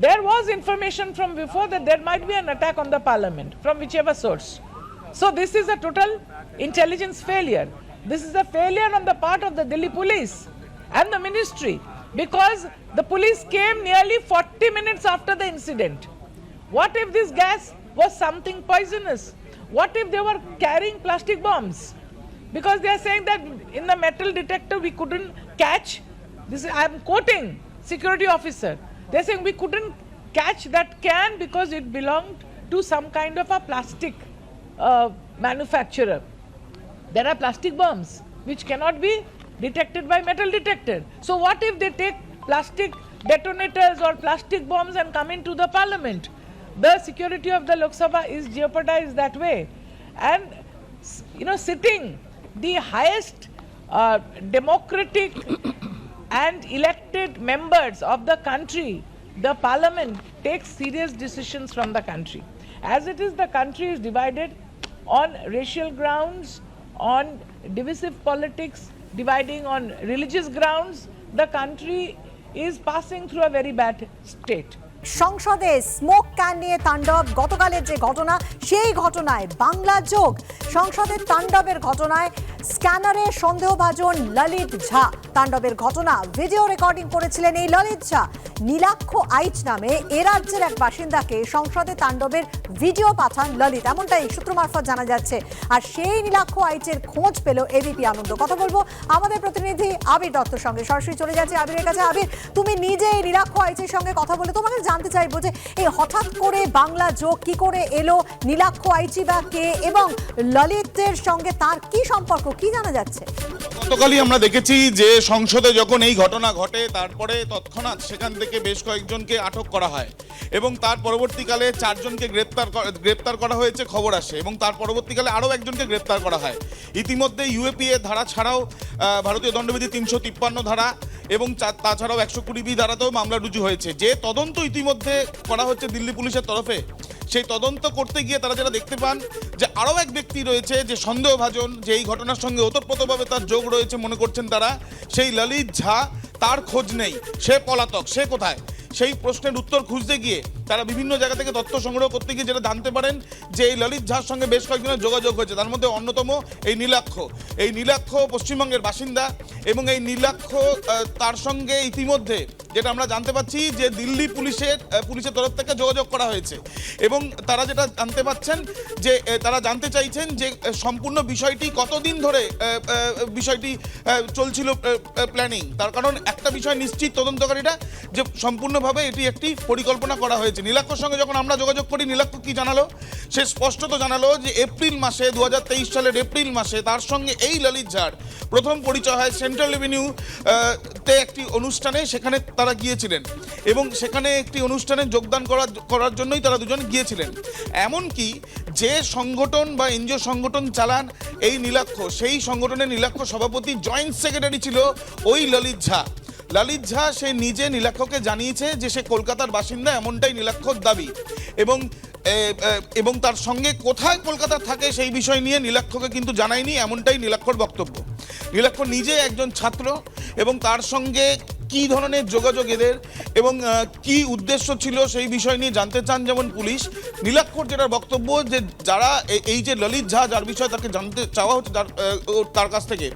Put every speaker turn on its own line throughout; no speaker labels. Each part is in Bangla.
There was information from before that there might be an attack on the parliament from whichever source. So this is a total intelligence failure. This is a failure on the part of the Delhi police and the ministry because the police came nearly 40 minutes after the incident. What if this gas was something poisonous? What if they were carrying plastic bombs? Because they are saying that in the metal detector we couldn't catch. This is, I am quoting security officer. They are saying we couldn't catch that can because it belonged to some kind of a plastic uh, manufacturer. There are plastic bombs which cannot be detected by metal detector. So what if they take plastic detonators or plastic bombs and come into the parliament? The security of the Lok Sabha is jeopardized that way. And you know, sitting the highest uh, democratic and elected members of the country, the parliament takes serious decisions from the country. As it is, the country is divided on racial grounds, on divisive politics, dividing on religious grounds. The country is passing through a very bad state.
সংসদে স্মোক ক্যান নিয়ে তাণ্ডব গতকালের যে ঘটনা সেই ঘটনায় বাংলা যোগ সংসদের তাণ্ডবের ঘটনায় স্ক্যানারে সন্দেহভাজন ললিত ঝা। তাণ্ডবের ঘটনা ভিডিও রেকর্ডিং করেছিলেন এই ললিত ঝা। নীলাক্ষ আইচ নামে এ রাজ্যের এক বাসিন্দাকে সংসদে তাণ্ডবের ভিডিও পাঠান ললিত। এমনটাই সূত্র মারফত জানা যাচ্ছে। আর সেই নীলাক্ষ আইচের খোঁজ পেল এবিপি আনন্দ। কথা বলব আমাদের প্রতিনিধি আবির দত্তর সঙ্গে। সরাসরি চলে যাচ্ছে আবিরের কাছে। আবির, তুমি নিজে এই নীলাক্ষ আইচের সঙ্গে কথা বলে তোমাকে জানতে চাইব যে এই হঠাৎ করে বাংলা যোগ কি করে এলো? নীলাক্ষ আইচি বা কে? এবং ললিতের সঙ্গে তার কি সম্পর্ক? কি জানা যাচ্ছে?
গতকালই আমরা দেখেছি যে সংসদে যখন এই ঘটনা ঘটে, তারপরে তৎক্ষণাৎ সেখান থেকে বেশ কয়েকজনকে আটক করা হয় এবং তার পরবর্তীকালে চারজনকে গ্রেপ্তার গ্রেপ্তার করা হয়েছে, খবর আসে এবং তার পরবর্তীকালে আরও একজনকে গ্রেপ্তার করা হয়। ইতিমধ্যে ইউএপিএ ধারা ছাড়াও ভারতীয় দণ্ডবিধি তিনশো তিপ্পান্ন ধারা এবং তাছাড়াও একশো কুড়ি বি ধারাতেও মামলা রুজু হয়েছে। যে তদন্ত ইতিমধ্যে করা হচ্ছে দিল্লি পুলিশের তরফে সেই তদন্ত করতে গিয়ে তারা যারা দেখতে পান যে আরও এক ব্যক্তি রয়েছে যে সন্দেহভাজন, যে এই ঘটনার সঙ্গে ওতপ্রোতভাবে তার যোগ রয়েছে মনে করছেন তারা, সেই ললিত ঝা, তার খোঁজ নেই, সে পলাতক, সে কোথায়? সেই প্রশ্নের উত্তর খুঁজতে গিয়ে তারা বিভিন্ন জায়গা থেকে তথ্য সংগ্রহ করতে গিয়ে যেটা জানতে পারেন যে এই ললিত ঝার সঙ্গে বেশ কয়েকজনের যোগাযোগ হয়েছে। তার মধ্যে অন্যতম এই নীলাক্ষ। এই নীলাক্ষ পশ্চিমবঙ্গের বাসিন্দা এবং এই নীলাক্ষ তার সঙ্গে ইতিমধ্যে যেটা আমরা জানতে পাচ্ছি যে দিল্লি পুলিশের পুলিশের তরফ থেকে যোগাযোগ করা হয়েছে। এবং তারা যেটা জানতে পাচ্ছেন যে তারা জানতে চাইছেন যে সম্পূর্ণ বিষয়টি কতদিন ধরে বিষয়টি চলছিল প্ল্যানিং তার কারণ একটা বিষয় নিশ্চিত তদন্তকারীরা যে সম্পূর্ণভাবে এটি একটি পরিকল্পনা করা হয়েছে। নীলাক্ষর সঙ্গে যখন আমরা যোগাযোগ করি নীলাক্ষ কি জানালো? সে স্পষ্টত জানালো যে এপ্রিল মাসে দু হাজার তেইশ সালের এপ্রিল মাসে তার সঙ্গে এই ললিত ঝাড়। প্রথম পরিচয় হয় সেন্ট্রাল রেভিনিউ তে একটি অনুষ্ঠানে সেখানে তারা গিয়েছিলেন এবং সেখানে একটি অনুষ্ঠানে যোগদান করার করার জন্যই তারা দুজন গিয়েছিলেন। এমনকি যে সংগঠন বা এনজিও সংগঠন চালান এই নীলাক্ষ, সেই সংগঠনের নীলাক্ষ সভাপতি, জয়েন্ট সেক্রেটারি ছিল ওই ললিত ঝা। ললিত ঝা সে নিজে নীলাক্ষকে জানিয়েছে যে সে কলকাতার বাসিন্দা, এমনটাই নীলাক্ষর দাবি। এবং এবং তার সঙ্গে কোথায় কলকাতা থাকে সেই বিষয় নিয়ে নীলাক্ষকে কিন্তু জানায়নি, এমনটাই নীলাক্ষর বক্তব্য। নীলাক্ষ নিজে একজন ছাত্র এবং তার সঙ্গে কি ধরনের যোগাযোগ এদের এবং কি উদ্দেশ্য ছিল সেই বিষয় নিয়ে জানতে চান যেমন পুলিশ। নীলাক্ষর যেটার বক্তব্য যে যারা এই যে ললিত ঝা যার বিষয়ে তাকে জানতে চাওয়া হচ্ছে তার কাছ থেকে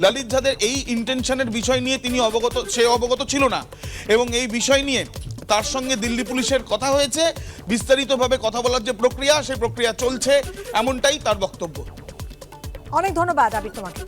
ললিত ঝাদের এই ইন্টেনশনের বিষয় নিয়ে তিনি অবগত, সে অবগত ছিল না। এবং এই বিষয় নিয়ে তার সঙ্গে দিল্লি পুলিশের কথা হয়েছে, বিস্তারিতভাবে কথা বলার যে প্রক্রিয়া, সেই প্রক্রিয়া চলছে, এমনটাই তার বক্তব্য।
অনেক ধন্যবাদ আবির তোমাকে।